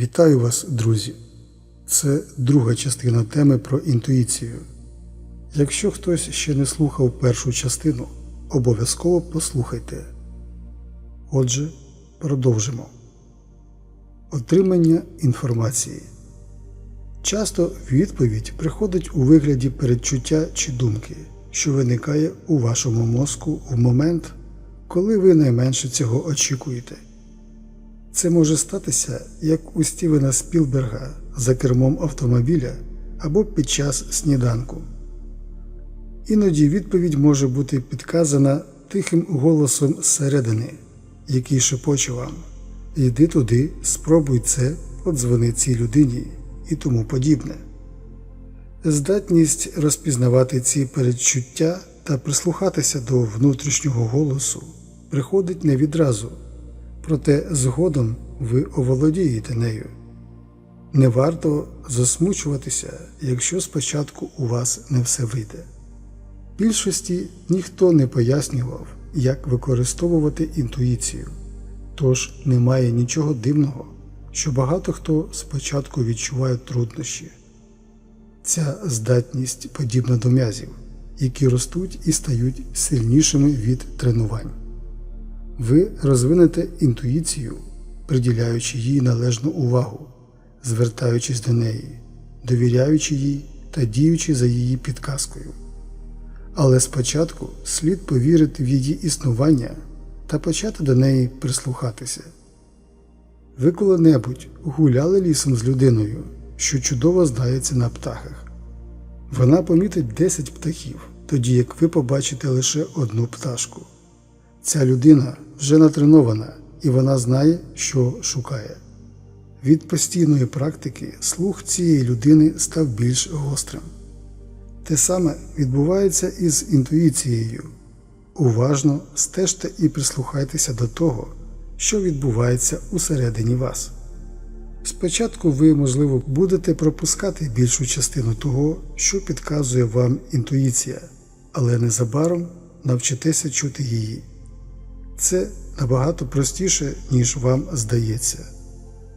Вітаю вас, друзі! Це друга частина теми про інтуїцію. Якщо хтось ще не слухав першу частину, обов'язково послухайте. Отже, продовжимо. Отримання інформації. Часто відповідь приходить у вигляді передчуття чи думки, що виникає у вашому мозку в момент, коли ви найменше цього очікуєте. Це може статися як у Стівена Спілберга за кермом автомобіля або під час сніданку. Іноді відповідь може бути підказана тихим голосом зсередини, який шепоче вам Йди туди, спробуй це, подзвони цій людині і тому подібне. Здатність розпізнавати ці передчуття та прислухатися до внутрішнього голосу приходить не відразу проте згодом ви оволодієте нею. Не варто засмучуватися, якщо спочатку у вас не все вийде. Більшості ніхто не пояснював, як використовувати інтуїцію, тож немає нічого дивного, що багато хто спочатку відчуває труднощі. Ця здатність подібна до м'язів, які ростуть і стають сильнішими від тренувань. Ви розвинете інтуїцію, приділяючи їй належну увагу, звертаючись до неї, довіряючи їй та діючи за її підказкою. Але спочатку слід повірити в її існування та почати до неї прислухатися. Ви коли-небудь гуляли лісом з людиною, що чудово знається на птахах. Вона помітить 10 птахів, тоді як ви побачите лише одну пташку. Ця людина вже натренована і вона знає, що шукає. Від постійної практики слух цієї людини став більш гострим. Те саме відбувається із інтуїцією. Уважно стежте і прислухайтеся до того, що відбувається усередині вас. Спочатку ви, можливо, будете пропускати більшу частину того, що підказує вам інтуїція, але незабаром навчитеся чути її. Це набагато простіше, ніж вам здається.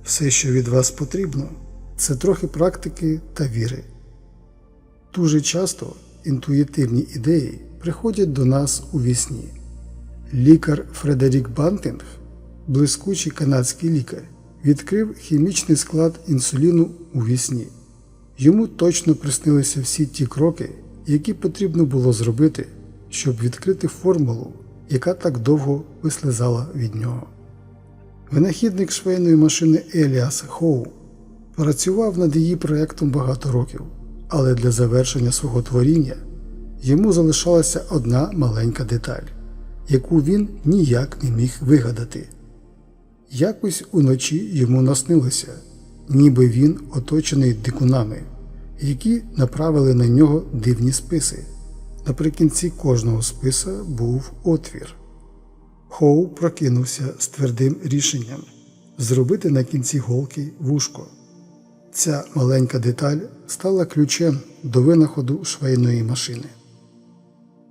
Все, що від вас потрібно, це трохи практики та віри. Дуже часто інтуїтивні ідеї приходять до нас у вісні. Лікар Фредерік Бантинг, блискучий канадський лікар, відкрив хімічний склад інсуліну у вісні. Йому точно приснилися всі ті кроки, які потрібно було зробити, щоб відкрити формулу яка так довго вислизала від нього. Винахідник швейної машини Еліас Хоу працював над її проєктом багато років, але для завершення свого творіння йому залишалася одна маленька деталь, яку він ніяк не міг вигадати. Якось уночі йому наснилося, ніби він оточений дикунами, які направили на нього дивні списи. Наприкінці кожного списа був отвір. Хоу прокинувся з твердим рішенням зробити на кінці голки вушко. Ця маленька деталь стала ключем до винаходу швейної машини.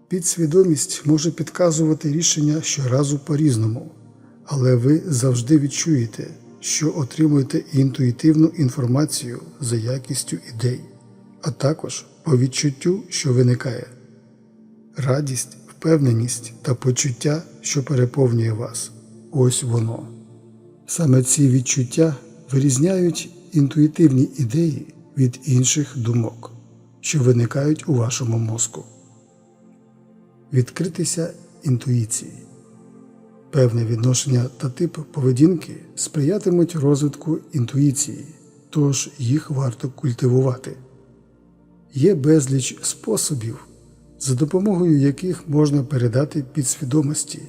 Підсвідомість може підказувати рішення щоразу по-різному, але ви завжди відчуєте, що отримуєте інтуїтивну інформацію за якістю ідей, а також по відчуттю, що виникає радість, впевненість та почуття, що переповнює вас. Ось воно. Саме ці відчуття вирізняють інтуїтивні ідеї від інших думок, що виникають у вашому мозку. Відкритися інтуїції. Певне відношення та тип поведінки сприятимуть розвитку інтуїції, тож їх варто культивувати. Є безліч способів за допомогою яких можна передати підсвідомості,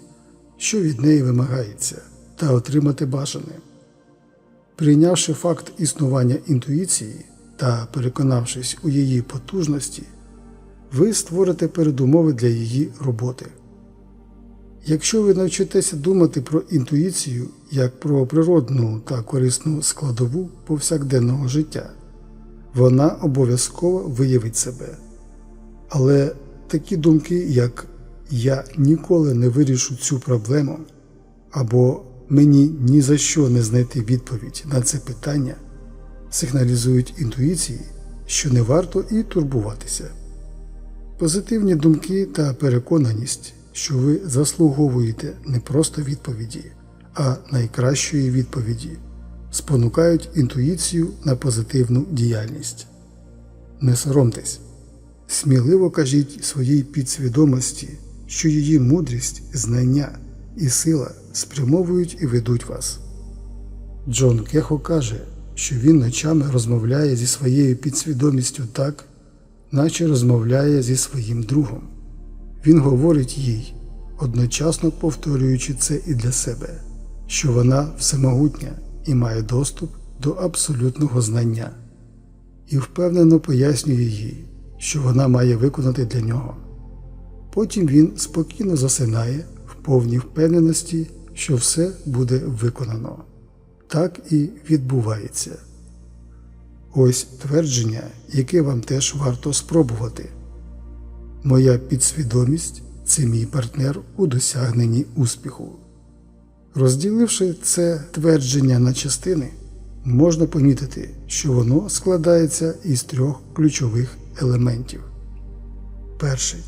що від неї вимагається, та отримати бажане. Прийнявши факт існування інтуїції та переконавшись у її потужності, ви створите передумови для її роботи. Якщо ви навчитеся думати про інтуїцію як про природну та корисну складову повсякденного життя, вона обов'язково виявить себе. Але такі думки, як Я ніколи не вирішу цю проблему, або мені ні за що не знайти відповідь на це питання, сигналізують інтуїції, що не варто і турбуватися. Позитивні думки та переконаність, що ви заслуговуєте не просто відповіді, а найкращої відповіді, спонукають інтуїцію на позитивну діяльність. Не соромтесь, сміливо кажіть своїй підсвідомості, що її мудрість, знання і сила спрямовують і ведуть вас. Джон Кехо каже, що він ночами розмовляє зі своєю підсвідомістю так, наче розмовляє зі своїм другом. Він говорить їй, одночасно повторюючи це і для себе, що вона всемогутня і має доступ до абсолютного знання, і впевнено пояснює їй, що вона має виконати для нього. Потім він спокійно засинає в повній впевненості, що все буде виконано. Так і відбувається. Ось твердження, яке вам теж варто спробувати. Моя підсвідомість це мій партнер у досягненні успіху. Розділивши це твердження на частини, можна помітити, що воно складається із трьох ключових елементів. Перший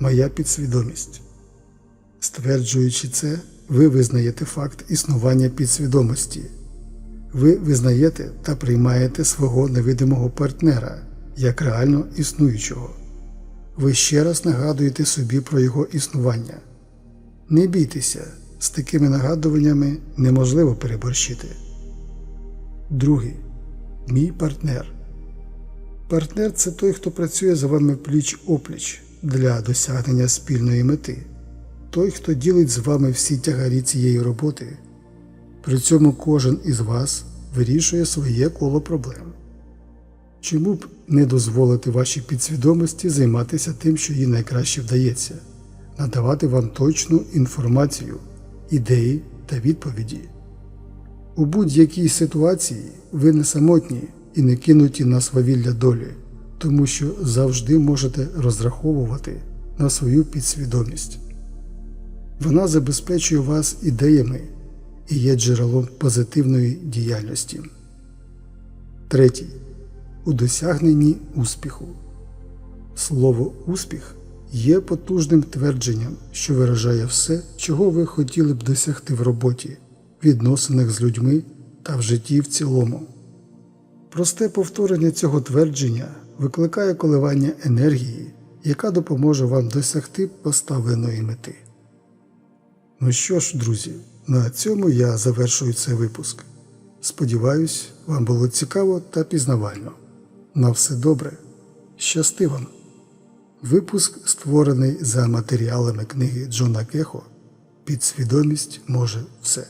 моя підсвідомість. Стверджуючи це, ви визнаєте факт існування підсвідомості. Ви визнаєте та приймаєте свого невидимого партнера як реально існуючого. Ви ще раз нагадуєте собі про його існування. Не бійтеся, з такими нагадуваннями неможливо переборщити. Другий мій партнер. Партнер це той, хто працює з вами пліч опліч для досягнення спільної мети, той, хто ділить з вами всі тягарі цієї роботи. При цьому кожен із вас вирішує своє коло проблем. Чому б не дозволити вашій підсвідомості займатися тим, що їй найкраще вдається, надавати вам точну інформацію, ідеї та відповіді? У будь-якій ситуації ви не самотні і не кинуті на свавілля долі, тому що завжди можете розраховувати на свою підсвідомість. Вона забезпечує вас ідеями і є джерелом позитивної діяльності. Третій. У досягненні успіху. Слово успіх є потужним твердженням, що виражає все, чого ви хотіли б досягти в роботі, відносинах з людьми та в житті в цілому. Просте повторення цього твердження викликає коливання енергії, яка допоможе вам досягти поставленої мети. Ну що ж, друзі, на цьому я завершую цей випуск. Сподіваюсь, вам було цікаво та пізнавально. На все добре. Щасти вам! Випуск створений за матеріалами книги Джона Кехо Підсвідомість може все.